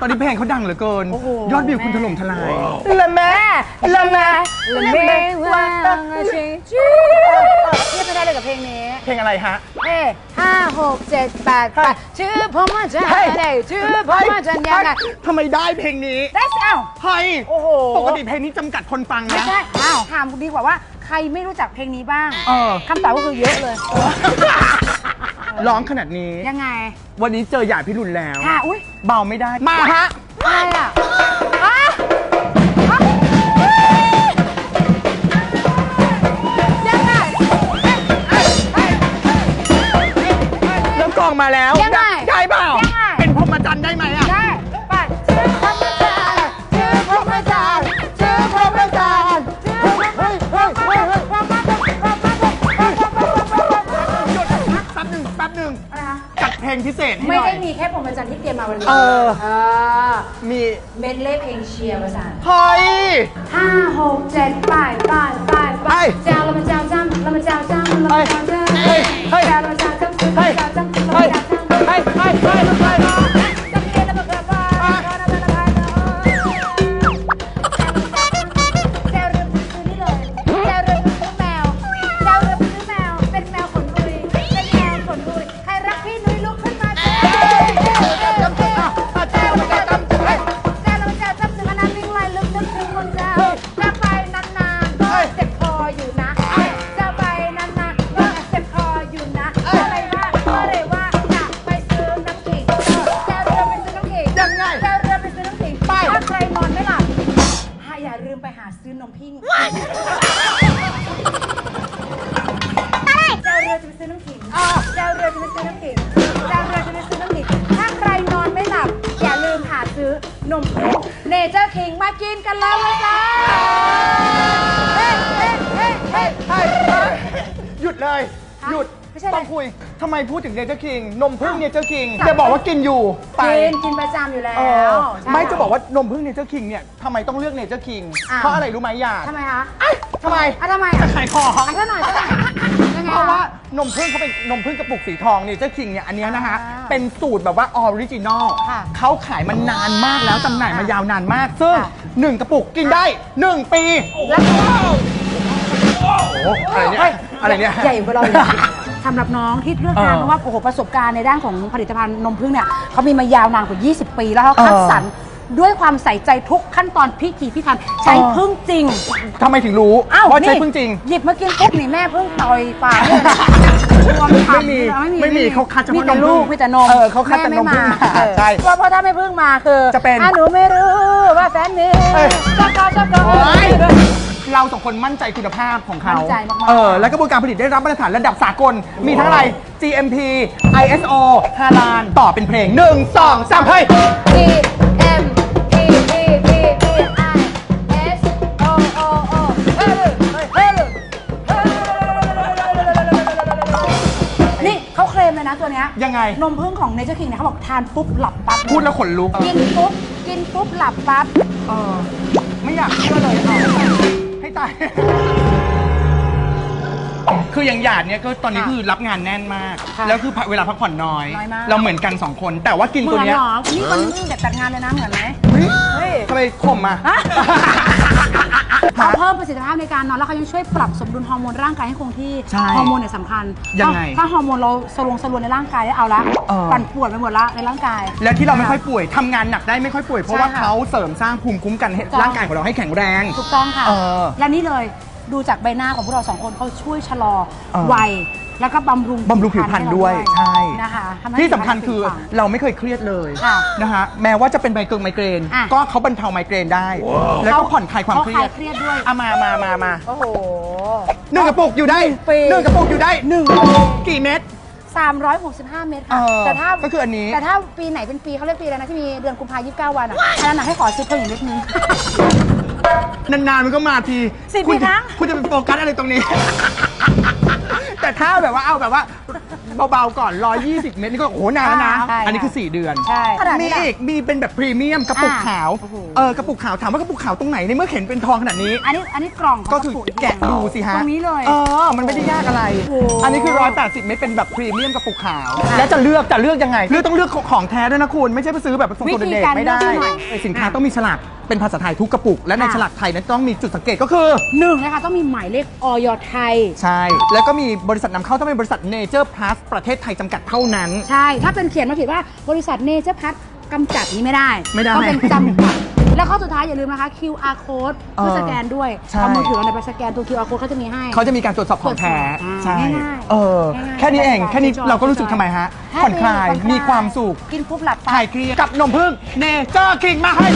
ตอนนี้เพลงเขาดังเหลือเกินโอ้โหยอดวิวคุณถล่มทลาย ละแม่ละแม่ละแม่ว่าชิจีเทียบไม่ได้เลยกับเพลงนี้ เพลงอะไรฮะ เอ้ห้าหกเจ็ดแปดแปดชื่อผมว่าจะเฮ้ยได้ชื่อผมว่าจะยังไงทำไมได้เพลงนี้ได้สิเอ้าเฮ้ยโอ้โหปกติเพลงนี้จำกัดคนฟังไม่นะใช่อ้าวถามดีกว่าว่าใครไม่รู้จักเพลงนี้บ้างเออคำตอบก็คือเยอะเลย ร้องขนาดนี้ ยังไง วันนี้เจอหยาดพิรุณแล้ว ค่ะ อุ้ยเบาไม่ได้ มาฮะอะไรอะอะอะยังไงเอ้ยเอ้ยเอ้ยเริ่มกลองมาแล้วยังไงได้เปล่ายัง เพลงพิเศษให้ไม่หน่อได้ย มีแค่พรหมจารย์ที่เตรียมมาวันนี้เออ เออมีเมดเล่เพลงเชียร์ภาษาเฮ้ย ห้าหกเจ็ดแปดแปดแปดไปแปดเจ้าเรามาเจ้าจ้ำเรามาเจ้าจ้ำเรามาเจ้าจ้ำเฮ้ยเฮ้ย เจ้าเร กันแล้วเลยจ้าเฮ้เฮ้เฮ้เฮ้เฮ้หยุดเลย หยุด ไม่ใช่อะไร ต้องคุยทำไมพูดถึงเนเจอร์คิง นมพึ่งเนเจอร์คิงจะบอกว่ากินอยู่ไปกินกินประจำอยู่แล้เออวใช่ไม่จะบอกว่านมพึ่งเนเจอร์คิงเนี่ยทำไมต้องเลือกเนเจอร์คิงอะเพราะอะไรรู้ไหมหยาดทำไมคะทำไมอะทำไมจะขายของอะซะหน่อยซะหน่อยยังไงเพราะคะว่านมพึ่งเขาเป็นนมพึ่งกระปุกสีทองเนเจอร์คิงเนี่ยอันเนี้ยนะฮะ อ่าเป็นสูตรแบบว่าออริจินอลค่ะเขาขายมานานมากแล้วจำหน่ายมาค่ะยาวนานมาก ซึ่งค่ะ1กระปุกกินได้1ปีแล้วก็โอ้โหอะไรเนี่ยอะไรเนี่ย ใหญ่กว่าเราอีก สำหรับน้องที่เลือกทานเออเพราะว่าโอ้โหประสบการณ์ในด้านของผลิตภัณฑ์นมผึ้งเนี่ยเขามีมายาวนานกว่า 20 ปี แล้วเขาคัดเออ สรรด้วยความใส่ใจทุกขั้นตอนพิถีพิถันใช้เออพึ่งจริง ทำไมถึงรู้อ้าวว่าใช้นี่พึ่งจริง หยิบมากินปุ๊บนี่แม่พึ่งต่อยปากเลยนะรวมทำไม่มีไม่มีเขาคัดเฉพาะมีแต่นมผึ้งลูกมีแต่นมเออเขาคัดแต่นมผึ้งแไมาเออใช่เพราะเพราะถ้าไม่พึ่งมาคือจะเป็นอ่หนูไม่รู้ว่าแฟนมีเอ้ย ชอบเขาชอบเขาโอ๊ย เราสองคนมั่นใจคุณภาพของเขามั่นใจมากๆ เออ และกระบวนการผลิตได้รับมาตรฐานระดับสากล มีทั้งอะไร GMP ISO ฮาลานต่อเป็นเพลง 1 2 3เฮ้ย P M P P P P I S O O O เฮ้ยเฮ้ยเฮ้ยเฮ้ยนี่เขาเคลมเลยนะตัวเนี้ยยังไง นมผึ้งของ Nature King เนี่ยเขาบอกทานปุ๊บหลับปั๊บพูดแล้วขนลุก กินปุ๊บกินปุ๊บหลับปั๊บ เออ ไม่อยากเชื่อเลยเอา ให้ตาย คืออย่างหยาดเนี่ยก็ตอนนี้ค่ะคือรับงานแน่นมาก ค่ะแล้วคือเวลาพักผ่อนน้อย น้อยมาก เราเหมือนกันสองคน แต่ว่ากินเหตัวมือนเนี้ยเหรอนี่คนนี้เด็ดจัดงานเลยนะเหมือนไหมเฮ้ยเฮ้ยทำไมข่มมาฮะ เขาเพิ่มประสิทธิภาพในการนอนแล้วเขายังช่วยปรับสมดุลฮอร์โมนร่างกายให้คงที่ใช่ฮอร์โมนเนี่ยสำคัญยังไงถ้าฮอร์โมนเราสลวงสลวนในร่างกายได้เอาละเออ ปั่นป่วนไปหมดละในร่างกาย แล้วที่เราไม่ค่อยป่วยทำงานหนักได้ไม่ค่อยป่วยเพราะว่าใช่ค่ะเขาเสริมสร้างภูมิคุ้มกันให้ถูกต้อง ร่างกายของเราให้แข็งแรง ถูกต้องค่ะ เออ และนี่เลย ดูจากใบหน้าของพวกเราสองคนเขาช่วยชะลอเออ วัยแล้วก็บำรุงบำรุงผิวพรรณด้วยให้เราใช่นะคะทำให้ที่สำคัญคือผิวพรรณ เราไม่เคยเครียดเลยค่ะนะฮะแม้ว่าจะเป็นไมเกรนไมเกรน อะ ก็เขาบรรเทาไมเกรนได้ แล้วก็ผ่อนคลายความเครียเขาคลาดยเครียดด้วย เอามามามามาโอ้โห หนึ่งกระปุกอยู่ได้ปี หนึ่งกระปุกอยู่ได้หนึ่งกี่เม็ด 365 เมตรเอค่ะอแต่ถ้าก็คืออันนี้ แต่ถ้าปีไหนเป็นปีเขาเรียกปีอะไรนะที่มีเดือนกุมภาพันธ์29 วันอะอันนั้นนะให้ขอซื้อเพิ่มอีกนิดนึง นานๆมันก็มาทีสิบคุณปีครั้ง คุณจะไปโฟกัสอะไรตรงนี้แต่แต่ถ้าแบบว่าเอาแบบว่าเบาๆก่อน 120 เมตรนี่ก็โอ้โหนานแล้วนะ ใช่อันนี้คือ 4 เดือน ใช่ ขนาดมีนี้ล่ะ อีก มีเป็นแบบพรีเมียมกระปุกอ่าขาว โอ้โห เออกระปุกขาวถามว่ากระปุกขาวตรงไหนในเมื่อเห็นเป็นทองขนาดนี้ อันนี้อันนี้กล่องของก็คือระปุแกะดูสิฮะตรงนี้เลย เออ มันไม่ได้ยากอะไร โอ้โห อันนี้คือ 180 เมตรเป็นแบบพรีเมียมกระปุกขาว แล้วจะเลือกจะเลือกยังไง เลือกต้องเลือกของแท้ด้วยนะคุณ ไม่ใช่ไปซื้อแบบส่งตัววิธีเด็กการๆไม่ได้เลือกหน่อย สินค้าอะต้องมีฉลาก เป็นภาษาไทยทุกกระปุก และในอะ ฉลากไทยนั้นต้องมีจุดสังเกตก็คือ หนึ่งนะคะต้องมีหมายเลขออยไทย ใช่ แล้วก็มีบริษัทนำเข้าต้องเป็นบริษัท Nature Plus ประเทศไทยจำกัดเท่านั้น ใช่ ถ้าเป็นเขียนมาผิดว่าบริษัทเนเจอร์พัทกำจัดนี้ไม่ได้ ไม่ได้ ต้องเป็นจำกัด แล้วข้อสุดท้ายอย่าลืมนะคะ QR code เพื่อเออสแกนด้วยใช่ เอามือถือเราในยไปสแกนตัว QR code เขาจะมีให้ เขาจะมีการตรวจสอบของแท้ตรวจสอบใช่อ่าง่ายๆเออง่ายๆแค่นี้เองสบายๆแค่นี้จอยๆเราก็รู้สึกทำไมฮะแฮปผ่อนปี้คลายผ่อนมีความสุขกินปุ๊บหลับคลายเครียดกับนมพึ่งเนเจอร์คิงมาให้